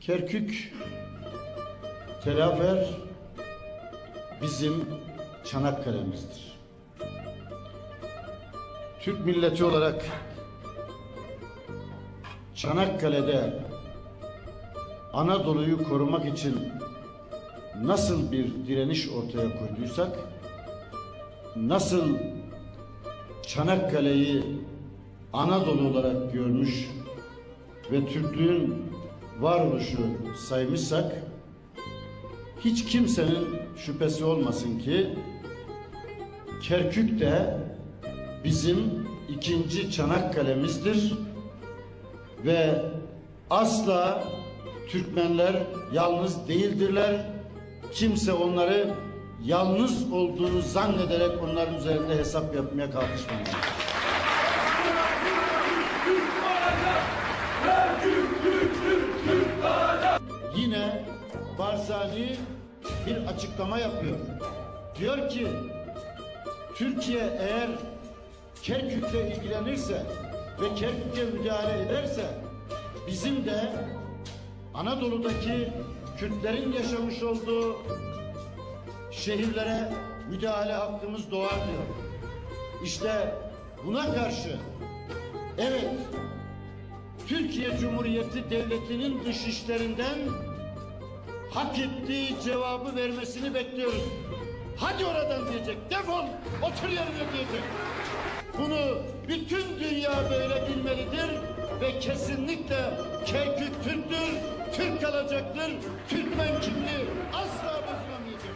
Kerkük, Telafer bizim Çanakkale'mizdir. Türk milleti olarak Çanakkale'de Anadolu'yu korumak için nasıl bir direniş ortaya koyduysak, nasıl Çanakkale'yi Anadolu olarak görmüş ve Türklüğün varoluşu saymışsak, hiç kimsenin şüphesi olmasın ki Kerkük de bizim ikinci Çanakkale'mizdir ve asla Türkmenler yalnız değildirler. Kimse onları yalnız olduğunu zannederek onların üzerinde hesap yapmaya kalkışmamalı. Yine Barzani bir açıklama yapıyor. Diyor ki Türkiye eğer Kerkük'le ilgilenirse ve Kerkük'e müdahale ederse bizim de Anadolu'daki Kürtlerin yaşamış olduğu şehirlere müdahale hakkımız doğar diyor. İşte buna karşı evet Türkiye Cumhuriyeti Devleti'nin dış işlerinden hak ettiği cevabı vermesini bekliyoruz. Hadi oradan diyecek, defol, otur yerine diyecek. Bunu bütün dünya böyle bilmelidir ve kesinlikle Kerkük Türk'tür, Türk kalacaktır, Türkmen kimliği asla bozulamayacak.